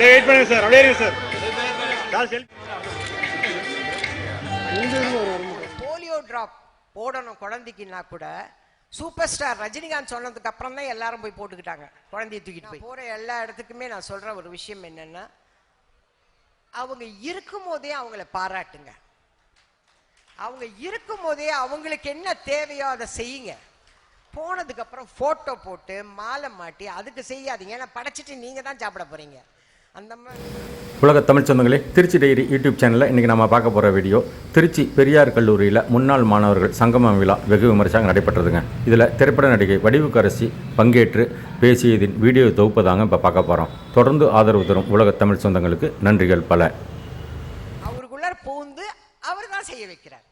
அப்படியே வெயிட் பண்ணுங்க சார் அப்படியே இருங்க சார் போலியோ டிராப் போடணும் குழந்தைக்குன்னா கூட சூப்பர் ஸ்டார் ரஜினிகாந்த் சொன்னதுக்கு அப்புறம் தான் எல்லாரும் போய் போட்டுக்கிட்டாங்க. குழந்தைய தூக்கிட்டு போய். போற எல்லா இடத்துக்குமே நான் சொல்ற ஒரு விஷயம் என்னன்னா அவங்க இருக்கும் போதே அவங்கள பாராட்டுங்க. அவங்க இருக்கும் போதே அவங்களுக்கு என்ன தேவையோ அதை செய்யுங்க. போனதுக்கு அப்புறம் போட்டோ போட்டு மாலை மாட்டி அதுக்கு செய்யாதீங்க. ஏன்னா படைச்சிட்டு நீங்க தான் சாப்பிட போறீங்க. அந்த மாதிரி உலக தமிழ் சொந்தங்களே திருச்சி டைரி யூடியூப் சேனலில் இன்றைக்கி நம்ம பார்க்க போகிற வீடியோ திருச்சி பெரியார் கல்லூரியில் முன்னாள் மாணவர்கள் சங்கம விழா வெகு விமர்சையாக நடைபெற்றதுங்க. இதில் திரைப்பட நடிகை வடிவுக்கரசி பங்கேற்று பேசியதின் வீடியோ தொகுப்பதாங்க இப்போ பார்க்க போகிறோம் தொடர்ந்து ஆதரவு தரும் உலக தமிழ் சொந்தங்களுக்கு நன்றிகள் பல. அவருக்குள்ளார பூந்து அவர் தான் செய்ய வைக்கிறார்.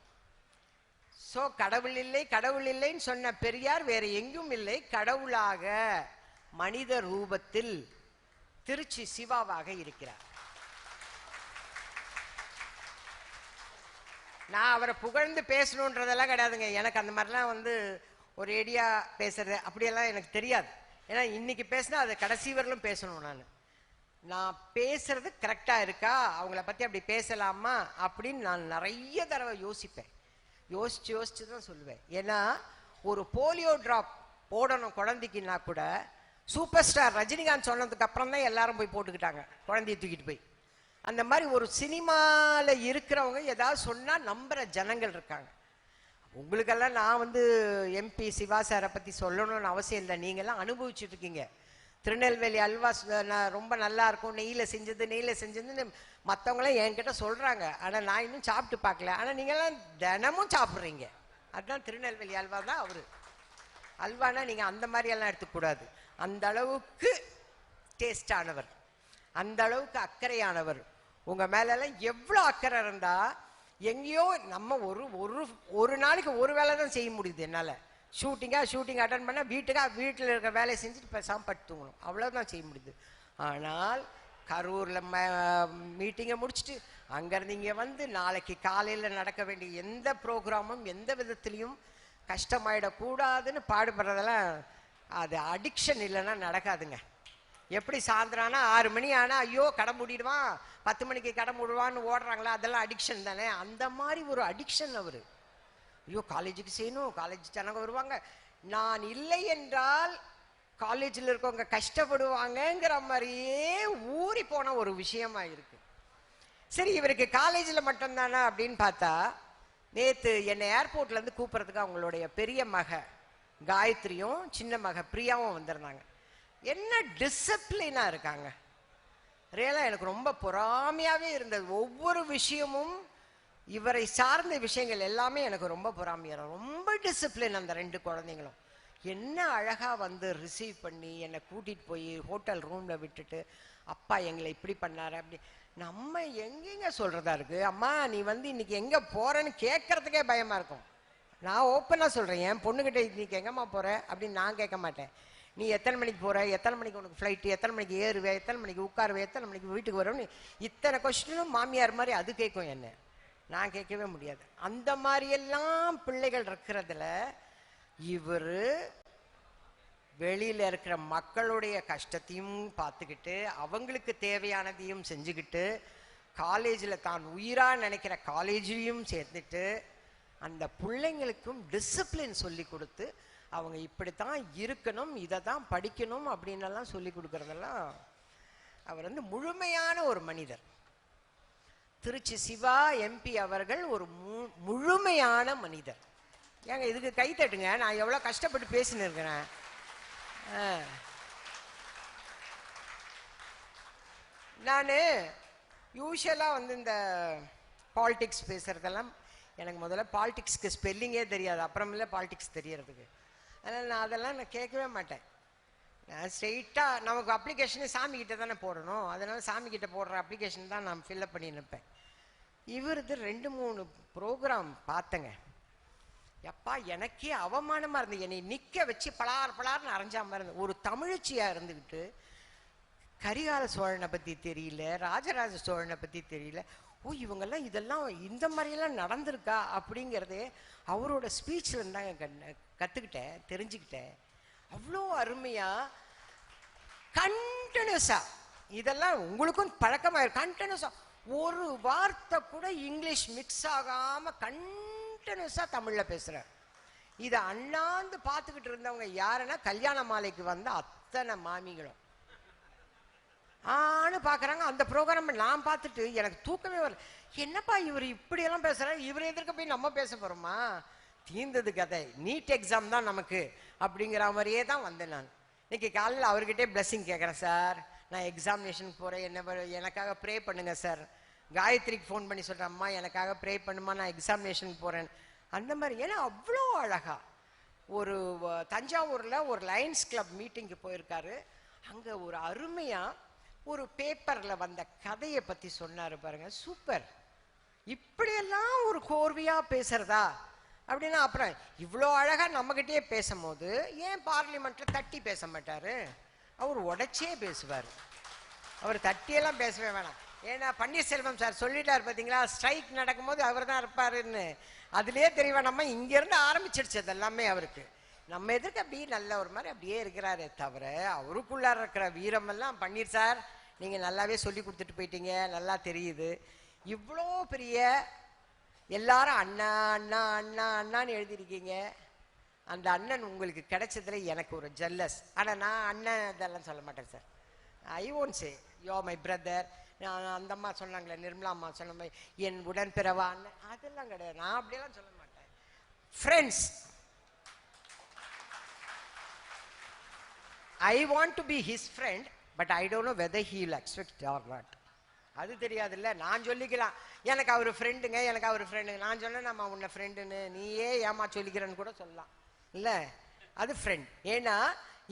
சோ கடவுள் இல்லை கடவுள் இல்லைன்னு சொன்ன பெரியார் வேற எங்கும் இல்லை. கடவுளாக மனித ரூபத்தில் திருச்சி சிவாவாக இருக்கிறார். நான் அவரை புகழ்ந்து பேசணுன்றதெல்லாம் கிடையாதுங்க. எனக்கு அந்த மாதிரிலாம் வந்து ஒரு ஏடியா பேசுறது அப்படியெல்லாம் எனக்கு தெரியாது. ஏன்னா இன்னைக்கு பேசினா அது கடைசி வரலும் பேசணும் நான். நான் பேசுறது கரெக்டா இருக்கா? அவங்கள பத்தி அப்படி பேசலாமா? அப்படின்னு நான் நிறைய தடவை யோசிப்பேன். யோசிச்சு யோசிச்சு தான் சொல்லுவேன். ஏன்னா ஒரு போலியோ டிராப் போடணும் குழந்தைக்குன்னா கூட சூப்பர் ஸ்டார் ரஜினிகாந்த் சொன்னதுக்கு அப்புறம் தான் எல்லாரும் போய் போட்டுக்கிட்டாங்க. குழந்தைய தூக்கிட்டு போய். அந்த மாதிரி ஒரு சினிமாவில் இருக்கிறவங்க ஏதாவது சொன்னால் நம்புகிற ஜனங்கள் இருக்காங்க. உங்களுக்கெல்லாம் நான் வந்து எம்பி சிவா சாரை பற்றி சொல்லணும்னு அவசியம் இல்லை. நீங்கள்லாம் அனுபவிச்சுட்டு இருக்கீங்க. திருநெல்வேலி அல்வா ரொம்ப நல்லா இருக்கும். நெய்யில் செஞ்சது நெய்யில செஞ்சதுன்னு மற்றவங்களாம் என்கிட்ட சொல்கிறாங்க ஆனால் நான் இன்னும் சாப்பிட்டு பார்க்கல. ஆனால் நீங்கள்லாம் தினமும் சாப்பிட்றீங்க. அதுதான் திருநெல்வேலி அல்வா தான் அவர். அல்வானா நீங்கள் அந்த மாதிரியெல்லாம் எடுத்துக்கூடாது அந்த அளவுக்கு டேஸ்டானவர் அந்த அளவுக்கு அக்கறையானவர். உங்க மேலெல்லாம் எவ்வளோ அக்கறை இருந்தா எங்கேயோ நம்ம ஒரு ஒரு ஒரு நாளைக்கு ஒரு வேலை தான் செய்ய முடியுது என்னால். ஷூட்டிங்காக ஷூட்டிங் அட்டன் பண்ணால் வீட்டுக்காக வீட்டில் இருக்கிற வேலையை செஞ்சுட்டு இப்போ படுத்து தூங்கணும். அவ்வளோதான் செய்ய முடியுது. ஆனால் கரூரில் ம மீட்டிங்கை முடிச்சுட்டு அங்கேருந்து இங்கே வந்து நாளைக்கு காலையில் நடக்க வேண்டிய எந்த ப்ரோக்ராமும் எந்த விதத்துலேயும் கஷ்டமாயிடக்கூடாதுன்னு பாடுபடுறதெல்லாம் அது அடிக்ஷன் இல்லைன்னா நடக்காதுங்க. எப்படி சாயந்தரம்னா ஆறு மணி ஆனால் ஐயோ கடை மூடிடுவான் பத்து மணிக்கு கடை மூடுவான்னு ஓடுறாங்களா அதெல்லாம் அடிக்ஷன் தானே. அந்த மாதிரி ஒரு அடிக்ஷன் அவர். ஐயோ காலேஜுக்கு செய்யணும் காலேஜ் ஜனங்க வருவாங்க. நான் இல்லை என்றால் காலேஜில் இருக்கவங்க கஷ்டப்படுவாங்கங்கிற மாதிரியே ஊறி போன ஒரு விஷயமா இருக்கு. சரி இவருக்கு காலேஜில் மட்டும்தானா அப்படின்னு பார்த்தா நேற்று என்னை ஏர்போர்ட்லேருந்து கூப்பிட்றதுக்கு அவங்களுடைய பெரிய மகன் காயத்ரியும் சின்ன மக பிரியாவும் வந்திருந்தாங்க. என்ன டிசிப்ளினா இருக்காங்க? ரியலா எனக்கு ரொம்ப பொறாமையாவே இருந்தது. ஒவ்வொரு விஷயமும் இவரை சார்ந்த விஷயங்கள் எல்லாமே எனக்கு ரொம்ப பொறாமையா இருக்கும். ரொம்ப டிசிப்ளின் அந்த ரெண்டு குழந்தைங்களும். என்ன அழகா வந்து ரிசீவ் பண்ணி என்னை கூட்டிட்டு போய் ஹோட்டல் ரூம்ல விட்டுட்டு அப்பா எங்களை இப்படி பண்ணாரு அப்படி. நம்ம எங்கெங்க சொல்றதா இருக்கு? அம்மா நீ வந்து இன்னைக்கு எங்க போகிறேன்னு கேட்கறதுக்கே பயமா இருக்கும். நான் ஓப்பனாக சொல்கிறேன் என் பொண்ணுக்கிட்ட நீ எங்கம்மா போகிற அப்படின்னு நான் கேட்க மாட்டேன். நீ எத்தனை மணிக்கு போகிற எத்தனை மணிக்கு உனக்கு ஃப்ளைட்டு எத்தனை மணிக்கு ஏறுவே? எத்தனை மணிக்கு உட்காருவே? எத்தனை மணிக்கு வீட்டுக்கு வரும்னு இத்தனை கொஸ்டினும் மாமியார் மாதிரி அது கேட்கும் என்ன? நான் கேட்கவே முடியாது. அந்த மாதிரியெல்லாம் பிள்ளைகள் இருக்கிறதுல இவர் வெளியில் இருக்கிற மக்களுடைய கஷ்டத்தையும் பார்த்துக்கிட்டு அவங்களுக்கு தேவையானதையும் செஞ்சுக்கிட்டு காலேஜில் தான் உயிராக நினைக்கிற காலேஜையும் சேர்த்துட்டு அந்த பிள்ளைங்களுக்கும் டிசிப்ளின் சொல்லி கொடுத்து அவங்க இப்படித்தான் இருக்கணும் இதை தான் படிக்கணும் அப்படின்னு சொல்லி கொடுக்குறதெல்லாம் அவர் வந்து முழுமையான ஒரு மனிதர். திருச்சி சிவா எம்பி அவர்கள் ஒரு மு- முழுமையான மனிதர். ஏங்க இதுக்கு கை தட்டுங்க நான் எவ்வளோ கஷ்டப்பட்டு பேசின்னு இருக்கிறேன். நான் யூஸ்வலாக வந்து இந்த பாலிடிக்ஸ் பேசுறதெல்லாம் எனக்கு முதல்ல பாலிடிக்ஸ்க்கு ஸ்பெல்லிங்கே தெரியாது. அப்புறமில்ல பாலிடிக்ஸ் தெரியறதுக்கு. அதனால் நான் அதெல்லாம் நான் கேட்கவே மாட்டேன். நான் ஸ்ட்ரெயிட்டாக நமக்கு அப்ளிகேஷனே சாமிக்கிட்ட தானே போடணும். அதனால் சாமிக்கிட்ட போடுற அப்ளிகேஷன் தான் நான் ஃபில்அப் பண்ணி நிற்பேன் இவரது ரெண்டு மூணு ப்ரோக்ராம் பார்த்தேங்க. எப்பா எனக்கே அவமானமாக இருந்தது. என்னை நிற்க வச்சு பலார் பலார்னு அரைஞ்சா மாதிரி இருந்தது. ஒரு தமிழ்ச்சியாக இருந்துக்கிட்டு கரிகால சோழனை பற்றி தெரியல ராஜராஜ சோழனை பற்றி தெரியல ஓ இவங்கெல்லாம் இதெல்லாம் இந்த மாதிரியெல்லாம் நடந்திருக்கா அப்படிங்கிறதே அவரோட ஸ்பீச்ல இருந்தாங்க கண்ண- கத்துக்கிட்டேன் தெரிஞ்சுக்கிட்டேன். அவ்வளோ அருமையா கண்டினியூஸாக இதெல்லாம் உங்களுக்கும் பழக்கமாயிரு கண்டினியூஸாக ஒரு வார்த்தை கூட இங்கிலீஷ் மிக்ஸ் ஆகாம கண்டினியூஸாக தமிழ்ல பேசுறார். இதை அண்ணாந்து பார்த்துக்கிட்டு இருந்தவங்க யாருன்னா கல்யாண மாலைக்கு வந்த அத்தனை மாமிகளும். ஆன்னு பார்க்குறாங்க? அந்த ப்ரோக்ராம் நான் பார்த்துட்டு எனக்கு தூக்கமே வரல. என்னப்பா இவர் இப்படியெல்லாம் பேசுகிறாரு இவர் எதிர்க்க போய் நம்ம பேச போகிறோமா தீர்ந்தது கதை. நீட் எக்ஸாம் தான் நமக்கு அப்படிங்கிற மாதிரியே தான் வந்தேன் நான். இன்னைக்கு காலையில் அவர்கிட்டே பிளஸ்ஸிங் கேட்குறேன் சார் நான் எக்ஸாமினேஷனுக்கு போகிறேன் என்ன எனக்காக ப்ரே பண்ணுங்க சார் காயத்ரிக்கு ஃபோன் பண்ணி சொல்கிறேன் அம்மா எனக்காக ப்ரே பண்ணுமா? நான் எக்ஸாமினேஷனுக்கு போகிறேன் அந்த மாதிரி. ஏன்னா அவ்வளோ அழகா. ஒரு தஞ்சாவூரில் ஒரு லயன்ஸ் கிளப் மீட்டிங்க்கு போயிருக்காரு. அங்கே ஒரு அருமையாக ஒரு பேப்பரில் வந்த கதையை பற்றி சொன்னார் பாருங்க. சூப்பர். இப்படியெல்லாம் ஒரு கோர்வையாக பேசுறதா? அப்படின்னா அப்புறம் இவ்வளோ அழகாக நம்மக்கிட்டே பேசும்போது ஏன் பார்லிமெண்ட்டில் தட்டி பேச மாட்டார்? அவர் உடச்சே பேசுவார். அவர் தட்டியெல்லாம் பேசவே வேணாம். ஏன்னா பன்னீர்செல்வம் சார் சொல்லிட்டார் பார்த்தீங்களா ஸ்ட்ரைக் நடக்கும்போது அவர் தான் இருப்பாருன்னு. அதுலேயே தெரியவா நம்ம இங்கேருந்து ஆரம்பிச்சிடுச்சு அது எல்லாமே அவருக்கு. நம்ம எதுக்கு அப்படியே நல்ல ஒரு மாதிரி அப்படியே இருக்கிறாரே தவிர அவருக்குள்ளார இருக்கிற வீரமெல்லாம் பன்னீர் சார் நீங்கள் நல்லாவே சொல்லி கொடுத்துட்டு போயிட்டீங்க நல்லா தெரியுது. இவ்வளோ பெரிய எல்லாரும் அண்ணா அண்ணா அண்ணா அண்ணான்னு எழுதியிருக்கீங்க. அந்த அண்ணன் உங்களுக்கு கிடைச்சதுல எனக்கு ஒரு ஜல்லஸ் ஆனால் நான் அண்ணன் இதெல்லாம் சொல்ல மாட்டேன் sir. I won't say you my brother அந்த அம்மா சொன்னாங்களே நிர்மலா அம்மா சொன்ன மாதிரி என் உடன்பிறவா அண்ணன் அதெல்லாம் கிடையாது. நான் அப்படியெல்லாம் சொல்ல மாட்டேன். Friends I want to be his friend but I don't know whether he expect or not அது தெரியாதுல்ல. நான் சொல்லிக்கலாம். எனக்கு அவர் ஃப்ரெண்டுங்க எனக்கு அவர் ஃப்ரெண்டுங்க நான் சொன்னேன் நம்ம உன்னை ஃப்ரெண்டுன்னு நீயே ஏமா சொல்லிக்கிறேன்னு கூட சொல்லலாம். இல்லை? அது ஃப்ரெண்ட் ஏன்னா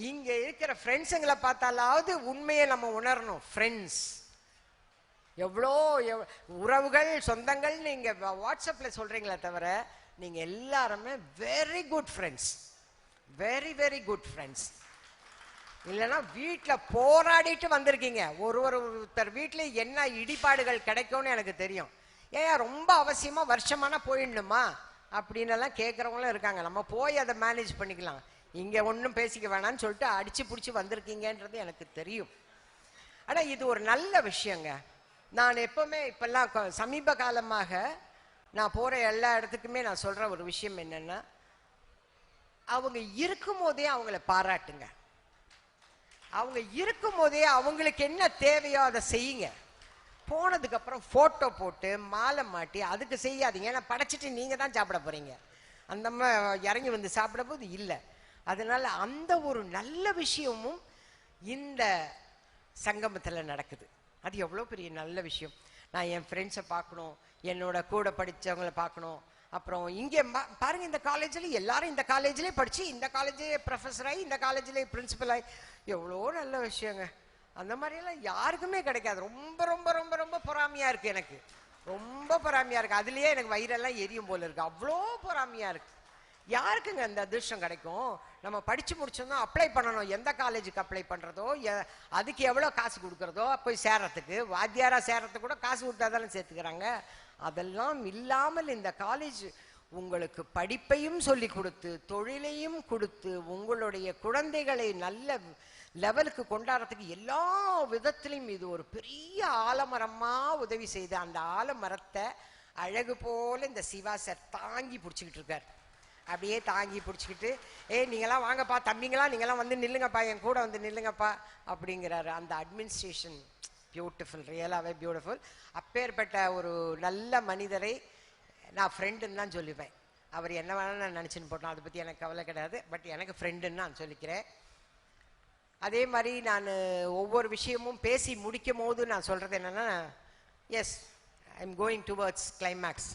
இங்கே இருக்கிற ஃப்ரெண்ட்ஸுங்களை பார்த்தாலாவது உண்மையை நம்ம உணரணும். ஃப்ரெண்ட்ஸ் எவ்வளோ உறவுகள் சொந்தங்கள் நீங்கள் வாட்ஸ்அப்பில் சொல்கிறீங்களே தவிர நீங்கள் எல்லாருமே very good friends very very good friends இல்லைன்னா வீட்டில் போராடிட்டு வந்திருக்கீங்க. ஒரு ஒரு ஒருத்தர் வீட்டில் என்ன இடிபாடுகள் கிடைக்கும்னு எனக்கு தெரியும். ஏன் ரொம்ப அவசியமாக வருஷமானா போயிடணுமா? அப்படின்னு கேட்குறவங்களும் இருக்காங்க. நம்ம போய் அதை மேனேஜ் பண்ணிக்கலாம். இங்கே ஒன்றும் பேசிக்க வேணாம்னு சொல்லிட்டு அடித்து பிடிச்சி வந்திருக்கீங்கன்றது எனக்கு தெரியும். ஆனால் இது ஒரு நல்ல விஷயங்க. நான் எப்போவுமே இப்போல்லாம் சமீப காலமாக நான் போகிற எல்லா இடத்துக்குமே நான் சொல்கிற ஒரு விஷயம் என்னன்னா அவங்க இருக்கும் போதே அவங்கள பாராட்டுங்க. அவங்க இருக்கும் போதே அவங்களுக்கு என்ன தேவையோ அதை செய்யுங்க. போனதுக்கு அப்புறம் போட்டோ போட்டு மாலை மாட்டி அதுக்கு செய்யாதீங்க. ஏன்னா படைச்சிட்டு நீங்க தான் சாப்பிட போறீங்க. அந்த இறங்கி வந்து சாப்பிட போது இல்லை. அதனால அந்த ஒரு நல்ல விஷயமும் இந்த சங்கமத்தில் நடக்குது. அது எவ்வளோ பெரிய நல்ல விஷயம். நான் என் ஃப்ரெண்ட்ஸை பார்க்கணும் என்னோட கூட படித்தவங்கள பார்க்கணும். அப்புறம் இங்கே பாருங்கள் பாருங்க இந்த காலேஜில் எல்லாரும் இந்த காலேஜ்லேயே படித்து இந்த காலேஜ்லேயே ப்ரொஃபஸராகி இந்த காலேஜ்லேயே பிரின்சிபலாகி எவ்வளோ நல்ல விஷயங்க. அந்த மாதிரியெல்லாம் யாருக்குமே கிடைக்காது. ரொம்ப ரொம்ப ரொம்ப ரொம்ப பொறாமையாக இருக்குது எனக்கு. ரொம்ப பொறாமையாக இருக்குது அதுலேயே எனக்கு வயிறெல்லாம் எரியும் போல் இருக்குது அவ்வளோ பொறாமையாக இருக்குது யாருக்குங்க அந்த அதிர்ஷ்டம் கிடைக்கும்? நம்ம படித்து முடிச்சோம்னா அப்ளை பண்ணணும். எந்த காலேஜுக்கு அப்ளை பண்ணுறதோ எ- அதுக்கு எவ்வளோ காசு கொடுக்குறதோ போய் சேரத்துக்கு வாத்தியாராக சேரத்துக்கு கூட காசு கொடுத்தா தானே சேர்த்துக்கிறாங்க. அதெல்லாம் இல்லாமல் இந்த காலேஜ் உங்களுக்கு படிப்பையும் சொல்லி கொடுத்து தொழிலையும் கொடுத்து உங்களுடைய குழந்தைகளை நல்ல லெவலுக்கு கொண்டாடுறதுக்கு எல்லா விதத்திலையும் இது ஒரு பெரிய ஆலமரமாக உதவி செய்து அந்த ஆலமரத்தை அழகு போல இந்த சிவா சார் தாங்கி பிடிச்சிக்கிட்டு இருக்கார். அப்படியே தாங்கி பிடிச்சிக்கிட்டு ஏ நீங்களாம் வாங்கப்பா தம்பிங்களா நீங்களாம் வந்து நில்லுங்கப்பா என் கூட வந்து நில்லுங்கப்பா அப்படிங்கிறாரு. அந்த அட்மினிஸ்ட்ரேஷன் பியூட்டிஃபுல் ரியலாகவே பியூட்டிஃபுல் அப்பேற்பட்ட ஒரு நல்ல மனிதரை நான் ஃப்ரெண்டுன்னு தான் சொல்லுவேன். அவர் என்ன வேணாலும் நான் நினச்சின்னு போட்டோம் அதை பற்றி எனக்கு கவலை கிடையாது. பட் எனக்கு ஃப்ரெண்டுன்னு நான் சொல்லிக்கிறேன். அதே மாதிரி நான் ஒவ்வொரு விஷயமும் பேசி முடிக்கும் போது நான் சொல்கிறது என்னன்னா yes I am going towards climax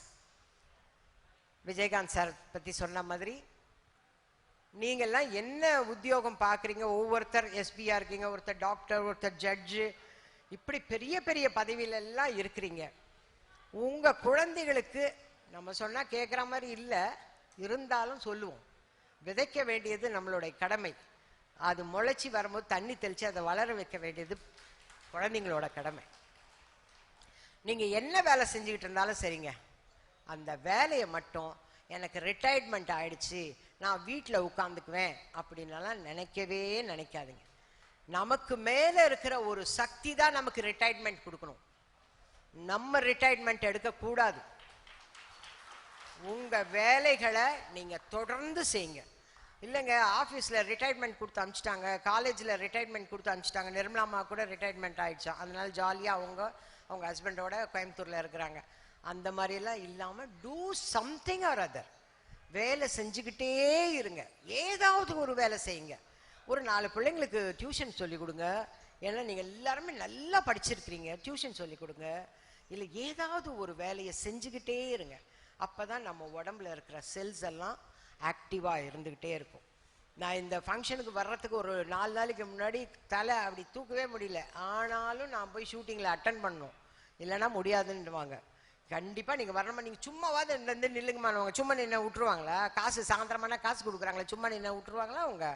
Vijayakanth sir பற்றி சொன்ன மாதிரி நீங்கள்லாம் என்ன உத்தியோகம் பார்க்குறீங்க? ஒவ்வொருத்தர் எஸ்பியாக இருக்கீங்க ஒருத்தர் டாக்டர் ஒருத்தர் ஜட்ஜு இப்படி பெரிய பெரிய பதவியிலெல்லாம் இருக்கிறீங்க. உங்கள் குழந்தைகளுக்கு நம்ம சொன்னால் கேட்குற மாதிரி இல்லை. இருந்தாலும் சொல்லுவோம். விதைக்க வேண்டியது நம்மளுடைய கடமை. அது முளைச்சி வரும்போது தண்ணி தெளித்து அதை வளர வைக்க வேண்டியது குழந்தைங்களோட கடமை. நீங்கள் என்ன வேலை செஞ்சுக்கிட்டு இருந்தாலும் சரிங்க. அந்த வேலையை மட்டும் எனக்கு ரிட்டையர்மெண்ட் ஆயிடுச்சு நான் வீட்டில் உட்காந்துக்குவேன் அப்படின்னலாம் நினைக்கவே நினைக்காதுங்க. நமக்கு மேலே இருக்கிற ஒரு சக்தி தான் நமக்கு ரிட்டையர்மெண்ட் கொடுக்கணும். நம்ம ரிட்டையர்மெண்ட் எடுக்கக்கூடாது. உங்கள் வேலைகளை நீங்கள் தொடர்ந்து செய்யுங்க. இல்லைங்க ஆஃபீஸில் ரிட்டையர்மெண்ட் கொடுத்து அனுப்பிச்சிட்டாங்க காலேஜில் ரிட்டையர்மெண்ட் கொடுத்து அனுப்பிச்சிட்டாங்க நிர்மலாமா கூட ரிட்டையர்மெண்ட் ஆகிடுச்சா அதனால ஜாலியாக அவங்க அவங்க ஹஸ்பண்டோட கோயம்புத்தூரில் இருக்கிறாங்க. அந்த மாதிரியெல்லாம் இல்லாமல் டூ சம்திங் ஆர் அதர் வேலை செஞ்சுக்கிட்டே இருங்க. ஏதாவது ஒரு வேலை செய்யுங்க. ஒரு நாலு பிள்ளைங்களுக்கு டியூஷன் சொல்லிக் கொடுங்க. ஏன்னா நீங்கள் எல்லாருமே நல்லா படிச்சிருக்கிறீங்க. டியூஷன் சொல்லிக் கொடுங்க. இல்லை ஏதாவது ஒரு வேலையை செஞ்சுக்கிட்டே இருங்க. அப்போ தான் நம்ம உடம்புல இருக்கிற செல்ஸ் எல்லாம் ஆக்டிவாக இருந்துக்கிட்டே இருக்கும். நான் இந்த ஃபங்க்ஷனுக்கு வர்றதுக்கு ஒரு நாலு நாளைக்கு முன்னாடி தலை அப்படி தூக்கவே முடியல. ஆனாலும் நான் போய் ஷூட்டிங்கில் அட்டன் பண்ணணும் இல்லைன்னா முடியாதுன்னுவாங்க. கண்டிப்பாக நீங்கள் வரணுமா? நீங்கள் சும்மாவாது இந்த இந்த நில்லுங்கம்மானுவாங்க சும்மா நின்று விட்டுருவாங்களா? காசு சாயந்தரமானா காசு கொடுக்குறாங்களா? சும்மா நின்று விட்டுருவாங்களா அவங்க?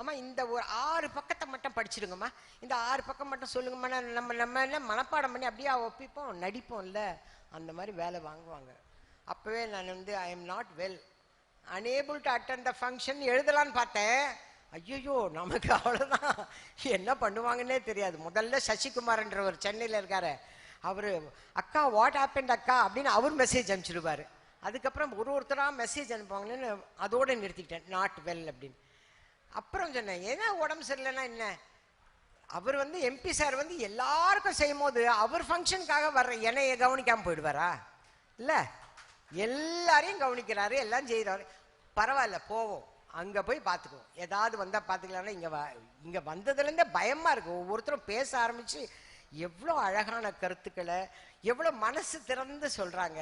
அம்மா இந்த ஒரு ஆறு பக்கத்தை மட்டும் படிச்சிடுங்கம்மா இந்த ஆறு பக்கம் மட்டும் சொல்லுங்கம்மா. நான் நம்ம நம்ம என்ன மனப்பாடம் பண்ணி அப்படியே ஒப்பிப்போம் நடிப்போம்ல. அந்த மாதிரி வேலை வாங்குவாங்க. அப்போவே நான் வந்து I am not well unable to attend the function எழுதலான்னு பார்த்தேன். ஐயோ நமக்கு அவ்வளோதான் என்ன பண்ணுவாங்கன்னே தெரியாது. முதல்ல சசிகுமார்ன்றவர் சென்னையில் இருக்கார். அவர் அக்கா வாட் ஹேப்பன் அக்கா? அப்படின்னு அவர் மெசேஜ் அனுப்பிச்சிடுவார். அதுக்கப்புறம் ஒரு ஒருத்தராக மெசேஜ் அனுப்புவாங்கன்னு அதோடு நிறுத்திக்கிட்டேன். நாட் வெல் அப்படின்னு. அப்புறம் சொன்னேன் ஏன்னா உடம்பு சரியில்லைன்னா என்ன? அவர் வந்து எம்பி சார் வந்து எல்லாருக்கும் செய்யும் போது அவர் ஃபங்க்ஷனுக்காக வர்ற என்னைய கவனிக்காமல் போயிடுவாரா? இல்லை. எல்லாரையும் கவனிக்கிறாரு எல்லாம் செய்கிறாரு பரவாயில்ல போவோம். அங்கே போய் பார்த்துக்குவோம் ஏதாவது வந்தால் பார்த்துக்கலாம்னா இங்கே வ இங்கே வந்ததுலேருந்தே பயமாக இருக்கும் ஒவ்வொருத்தரும் பேச ஆரம்பித்து எவ்வளோ அழகான கருத்துக்களை எவ்வளோ மனசு திறந்து சொல்கிறாங்க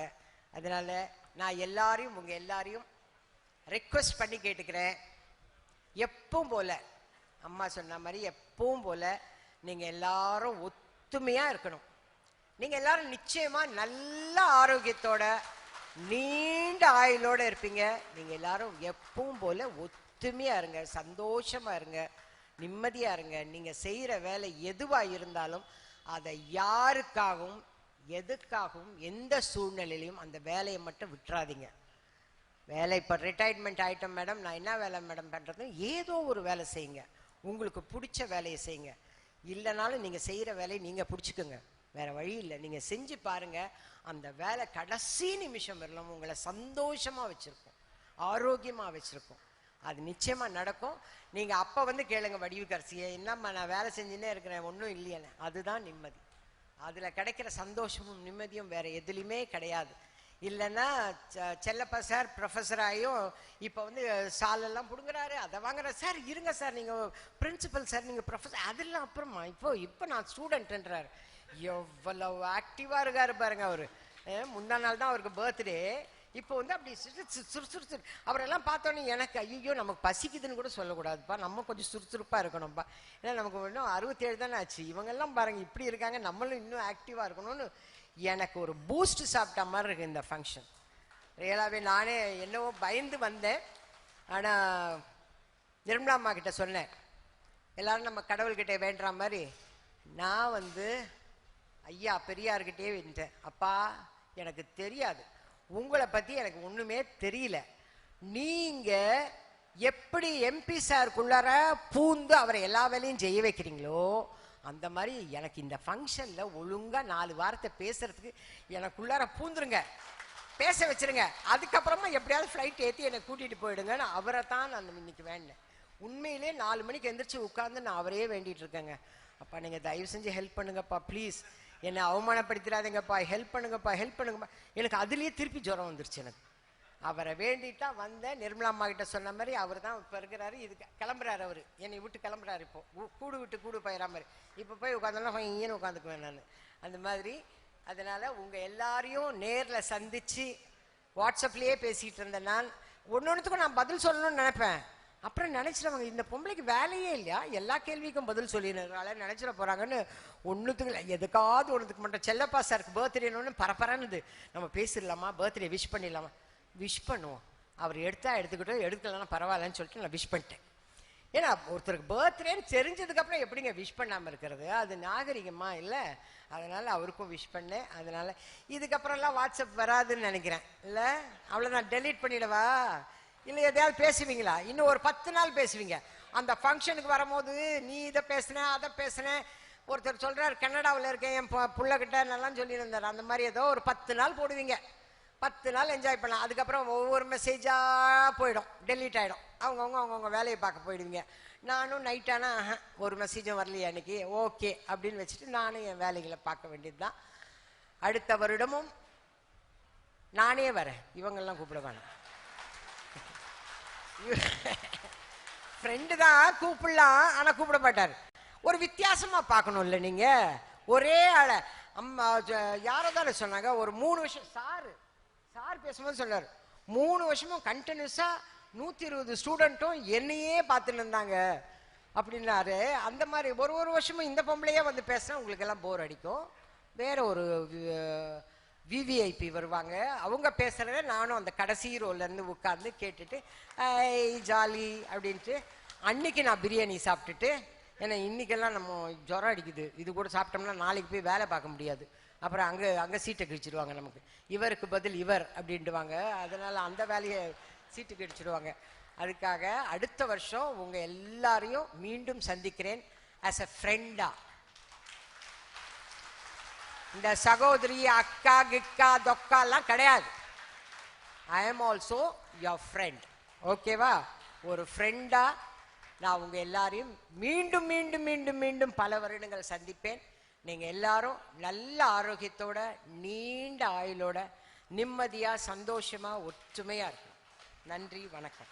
அதனால் நான் எல்லாரையும் உங்கள் எல்லாரையும் ரெக்வஸ்ட் பண்ணி கேட்டுக்கிறேன். எப்பவும் போல் அம்மா சொன்ன மாதிரி எப்பவும் போல் நீங்கள் எல்லாரும் ஒத்துமையாக இருக்கணும். நீங்கள் எல்லாரும் நிச்சயமாக நல்ல ஆரோக்கியத்தோட நீண்ட ஆயுளோட இருப்பீங்க. நீங்க எல்லாரும் எப்பவும் போல ஒத்துமையா இருங்க சந்தோஷமா இருங்க நிம்மதியா இருங்க. நீங்க செய்யற வேலை எதுவா இருந்தாலும் அதை யாருக்காகவும் எதுக்காகவும் எந்த சூழ்நிலையிலையும் அந்த வேலையை மட்டும் விட்டுறாதீங்க. வேலை இப்போ ரிட்டையர்மெண்ட் ஆயிட்டோம் மேடம் நான் என்ன வேலை மேடம் பண்ணுறது ஏதோ ஒரு வேலை செய்யுங்க. உங்களுக்கு பிடிச்ச வேலையை செய்யுங்க. இல்லைனாலும் நீங்கள் செய்கிற வேலையை நீங்கள் பிடிச்சிக்கோங்க. வேற வழி இல்லை. நீங்கள் செஞ்சு பாருங்க. அந்த வேலை கடைசி நிமிஷம் வரலாம் உங்களை சந்தோஷமாக வச்சுருக்கோம். ஆரோக்கியமாக வச்சுருக்கோம். அது நிச்சயமாக நடக்கும். நீங்கள் அப்போ வந்து கேளுங்க வடிவு கரசியை என்னம்மா நான் வேலை செஞ்சுன்னே இருக்கிறேன். ஒன்றும் இல்லையேன்னு. அதுதான் நிம்மதி. அதில் கிடைக்கிற சந்தோஷமும் நிம்மதியும் வேற எதுலையுமே கிடையாது. இல்லைன்னா செல்லப்பா சார் ப்ரொஃபஸர் ஆகியும் இப்போ வந்து சாலெல்லாம் பிடுங்குறாரு. அதை வாங்குற சார் இருங்க சார். நீங்கள் பிரின்சிபல் சார் நீங்கள் ப்ரொஃபஸர் அதெல்லாம் அப்புறமா. இப்போ இப்போ நான் ஸ்டூடெண்ட்ன்றார் எவ்வளவு ஆக்டிவாக இருக்காரு பாருங்க அவர். முந்தா நாள் தான் அவருக்கு பர்த்டே இப்போ வந்து அப்படி சுறு சுறுசுறுத்து அவரெல்லாம் பார்த்தோன்னே எனக்கு ஐயோ நமக்கு பசிக்குதுன்னு கூட சொல்லக்கூடாதுப்பா. நம்ம கொஞ்சம் சுறுசுறுப்பாக இருக்கணும்ப்பா ஏன்னா நமக்கு இன்னும் அறுபத்தேழு தானே ஆச்சு. இவங்கெல்லாம் பாருங்க இப்படி இருக்காங்க. நம்மளும் இன்னும் ஆக்டிவாக இருக்கணும்னு எனக்கு ஒரு பூஸ்ட் சாப்பிட்ட மாதிரி இருக்கு இந்த ஃபங்க்ஷன் ரியலாகவே நானே என்னவோ பயந்து வந்தேன். ஆனால் நிர்மலா அம்மா கிட்ட சொன்னேன் எல்லாரும் நம்ம கடவுள்கிட்ட வேண்டுற மாதிரி நான் வந்து ஐயா பெரியார்கிட்டே வேண்டிட்டேன் அப்பா எனக்கு தெரியாது. உங்களை பற்றி எனக்கு ஒன்றுமே தெரியல. நீங்கள் எப்படி எம்பி சாருக்குள்ளார பூந்து அவரை எல்லா வேலையும் செய்ய வைக்கிறீங்களோ அந்த மாதிரி எனக்கு இந்த ஃபங்க்ஷனில் ஒழுங்காக நாலு வாரத்தை பேசுறதுக்கு எனக்குள்ளார பூந்துருங்க. பேச வச்சிருங்க. அதுக்கப்புறமா எப்படியாவது ஃப்ளைட் ஏற்றி என்னை கூட்டிகிட்டு போயிடுங்கன்னு அவரை தான் நான் இன்னைக்கு வேண்டேன் உண்மையிலே நாலு மணிக்கு எந்திரிச்சு உட்காந்து நான் அவரையே வேண்டிகிட்டு இருக்கேங்க. அப்பா நீங்கள் தயவு செஞ்சு ஹெல்ப் பண்ணுங்கப்பா ப்ளீஸ் என்னை அவமானப்படுத்திடாதீங்கப்பா ஹெல்ப் பண்ணுங்கப்பா ஹெல்ப் பண்ணுங்கப்பா. எனக்கு அதுலேயே திருப்பி ஜுரம் வந்துருச்சு எனக்கு. அவரை வேண்டிட்டா வந்தேன். நிர்மலா அம்மா கிட்ட சொன்ன மாதிரி அவர் தான் இப்போ இருக்கிறாரு. இது கிளம்புறாரு அவர். என்னை விட்டு கிளம்புறாரு இப்போ. கூடு விட்டு கூடு பயிரா மாதிரி இப்போ போய் உட்காந்தோன்னா இங்கேன்னு உட்காந்துக்குவேன் நான். அந்த மாதிரி அதனால் உங்கள் எல்லாரையும் நேரில் சந்தித்து வாட்ஸ்அப்லேயே பேசிகிட்டு இருந்தேன் நான். ஒன்று ஒன்றுத்துக்கும் நான் பதில் சொல்லணும்னு நினைப்பேன். அப்புறம் நினைச்சிருவாங்க இந்த பொம்பளைக்கு வேலையே இல்லையா? எல்லா கேள்விக்கும் பதில் சொல்லிடுறால நினைச்சிட போறாங்கன்னு ஒன்றுத்துக்கு இல்லை. எதுக்காவது ஒன்றுத்துக்கு மட்டும். செல்லப்பா சாருக்கு பர்த்டேன்னு பரபரன்னுது. நம்ம பேசிடலாமா? பர்த்டே விஷ் பண்ணிடலாமா? விஷ் பண்ணுவோம். அவர் எடுத்தா எடுத்துக்கிட்டோம் எடுக்கலன்னா பரவாயில்லன்னு சொல்லிட்டு நான் விஷ் பண்ணிட்டேன். ஏன்னா ஒருத்தருக்கு பர்த்டேன்னு தெரிஞ்சதுக்கப்புறம் எப்படிங்க விஷ் பண்ணாமல் இருக்கிறது? அது நாகரிகமா இல்லை? அதனால அவருக்கும் விஷ் பண்ணேன். அதனால இதுக்கப்புறம்லாம் வாட்ஸ்அப் வராதுன்னு நினைக்கிறேன். இல்லை? அவ்வளோ நான் டெலீட் பண்ணிடவா? இல்லை எதையாவது பேசுவீங்களா? இன்னும் ஒரு பத்து நாள் பேசுவீங்க. அந்த ஃபங்க்ஷனுக்கு வரும்போது நீ இதை பேசுன அதை பேசுன. ஒருத்தர் சொல்கிறார் கனடாவில் இருக்கேன் என் பிள்ளைகிட்ட நல்லா சொல்லியிருந்தார். அந்த மாதிரி ஏதோ ஒரு பத்து நாள் போடுவீங்க. பத்து நாள் என்ஜாய் பண்ணலாம். அதுக்கப்புறம் ஒவ்வொரு மெசேஜாக போயிடும் டெலீட் ஆகிடும் அவங்கவுங்க அவங்கவுங்க வேலையை பார்க்க போயிடுவீங்க. நானும் நைட்டானா ஒரு மெசேஜும் வரலையே அன்னைக்கு. ஓகே. அப்படின்னு வச்சுட்டு நானும் என் வேலைகளை பார்க்க வேண்டியது தான் அடுத்த வருடமும் நானே வரேன். இவங்கெல்லாம் கூப்பிட வேணாம். ஃப்ரெண்டு தான் கூப்பிடலாம் ஆனால் கூப்பிட மாட்டார். ஒரு வித்தியாசமாக பார்க்கணும்ல நீங்கள் ஒரே ஆளை. அம்மா யாரோ தானே சொன்னாங்க ஒரு மூணு வருஷம் சாரு சார் பேசும்போது சொன்னார் மூணு வருஷமும் கண்டினியூஸாக நூற்றி இருபது ஸ்டூடெண்ட்டும் என்னையே பார்த்துட்டு இருந்தாங்க. அப்படின்னாரு. அந்த மாதிரி ஒரு ஒரு வருஷமும் இந்த பொம்பளையே வந்து பேசினா உங்களுக்கு எல்லாம் போர் அடிக்கும். வேற ஒரு விவிஐபி வருவாங்க. அவங்க பேசுகிறத நானும் அந்த கடைசி ரோல உட்காந்து உட்கார்ந்து கேட்டுட்டு ஐ ஜாலி அப்படின்ட்டு அன்னைக்கு நான் பிரியாணி சாப்பிட்டுட்டு ஏன்னா இன்னைக்கெல்லாம் நம்ம ஜுரம் அடிக்குது. இது கூட சாப்பிட்டோம்னா நாளைக்கு போய் வேலை பார்க்க முடியாது. அப்புறம் அங்கே அங்கே சீட்டை கிழிச்சிடுவாங்க நமக்கு. இவருக்கு பதில் இவர் அப்படின்ட்டுவாங்க அதனால் அந்த வேலையை சீட்டு கிழிச்சிடுவாங்க அதுக்காக அடுத்த வருஷம் உங்கள் எல்லாரையும் மீண்டும் சந்திக்கிறேன் ஆஸ் அ ஃப்ரெண்டாக இந்த சகோதரி அக்கா கிக்கா தொக்காலாம் கிடையாது. I am also your friend ஓகேவா ஒரு ஃப்ரெண்டா நான் உங்க எல்லாரையும் மீண்டும் மீண்டும் மீண்டும் மீண்டும் பல வருடங்கள் சந்திப்பேன். நீங்க எல்லாரும் நல்ல ஆரோக்கியத்தோட நீண்ட ஆயுளோட நிம்மதியா சந்தோஷமா ஒற்றுமையா இருக்கும் நன்றி வணக்கம்.